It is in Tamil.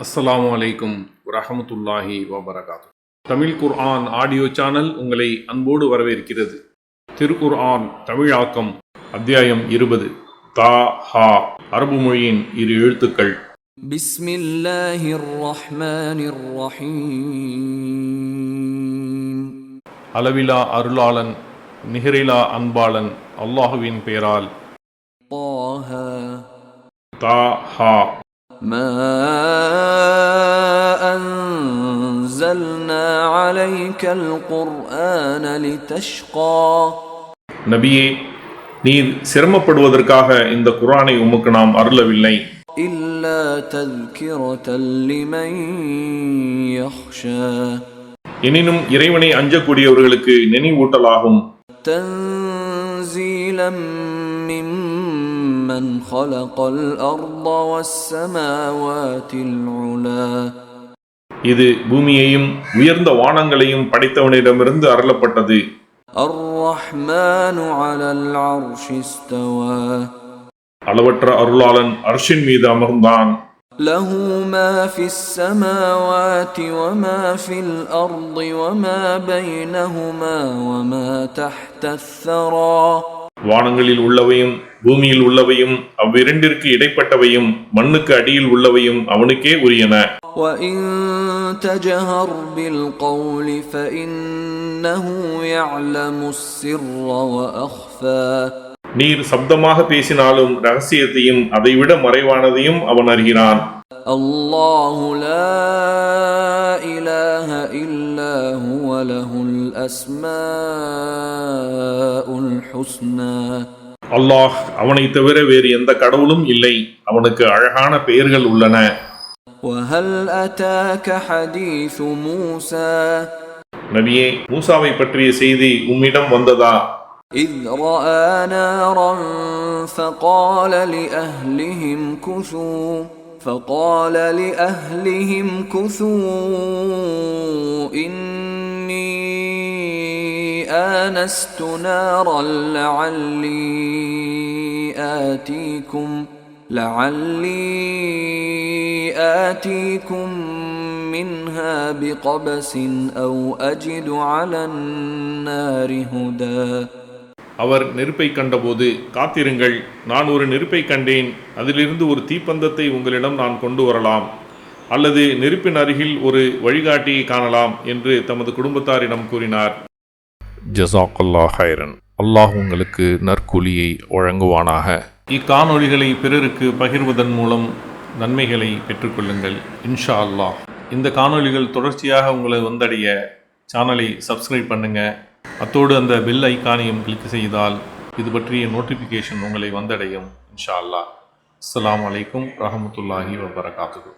அஸ்லாம் வலைக்கும் ரஹமத்துல்லாஹி வபரகாத்து. தமிழ் குர்ஆன் ஆடியோ சேனல் உங்களை அன்போடு வரவேற்கிறது. திருக்குர் ஆன் தமிழாக்கம் அத்தியாயம் இருபது. தா ஹா அரபு மொழியின் இரு எழுத்துக்கள். அளவிலா அருளாளன் நிகரிலா அன்பாளன் அல்லாஹுவின் பெயரால். தா ஹா. ما أنزلنا عليك القرآن لتشقى நபியே நீர் சிரமப்படுவதற்காக இந்த குர்ஆனை உமக்கு நாம் அருளவில்லை إلا تذكرة لمن يخشى எனினும் இறைவனை அஞ்சக்கூடியவர்களுக்கு நினைவூட்டலாகும் تنزيلا ممن خلق الأرض والسماوات العلا இது பூமியையும் உயர்ந்த வானங்களையும் படைத்தவனிடமிருந்து அருளப்பட்டது الرحمن على العرش استوى அளவற்ற அருளாளன் அர்ஷின் மீது அமர்ந்தான் له ما في السماوات وما في الأرض وما بينهما وما تحت الثرى வானங்களில் உள்ளவையும் பூமியில் உள்ளவையும் அவ்விரண்டிற்கு இடைப்பட்டவையும் மண்ணுக்கு அடியில் உள்ளவையும் அவனுக்கே உரியன. நீர் சப்தமாக பேசினாலும் ரகசியத்தையும் அதைவிட மறைவானதையும் அவன் அறிகிறான். الله لا إله إلا هو له الأسماء الحسنى அல்லாஹ் அவனை தவிர வேறு எந்த கடவுளும் இல்லை அவனுக்கு அழகான பெயர்கள் உள்ளன وهل أتاك حديث موسى நபியே மூசாவை பற்றிய செய்தி உம்மிடம் வந்ததா إذ رأى نارا فقال لأهلهم كثوا فقال لأهلهم كثوا إني آنست نارا لعلي آتيكم لعلي آتيكم منها بقبس أو أجد على النار هدى. அவர் நெருப்பை கண்டபோது காத்திருங்கள் நான் ஒரு நெருப்பை கண்டேன் அதிலிருந்து ஒரு தீப்பந்தத்தை உங்களிடம் நான் கொண்டு வரலாம் அல்லது நெருப்பின் அருகில் ஒரு வழிகாட்டியை காணலாம் என்று தமது குடும்பத்தாரிடம் கூறினார். ஜசாக்கல்லா ஹைரன் அல்லாஹ் உங்களுக்கு நற்கூலியை வழங்குவானாக. இக்காணொளிகளை பிறருக்கு பகிர்வதன் மூலம் நன்மைகளை பெற்றுக்கொள்ளுங்கள் இன்ஷா அல்லாஹ் இந்த காணொளிகள் தொடர்ச்சியாக உங்களை வந்தடைய சேனலை சப்ஸ்கிரைப் பண்ணுங்க. அத்தோடு அந்த பெல் ஐக்கானையும் கிளிக் செய்தால் இது பற்றிய நோட்டிஃபிகேஷன் உங்களை வந்தடையும் இன்ஷா அல்லா அஸ்ஸலாமு வலைக்கம் ரஹமத்துல்லாஹி வபரகாத்துக்கு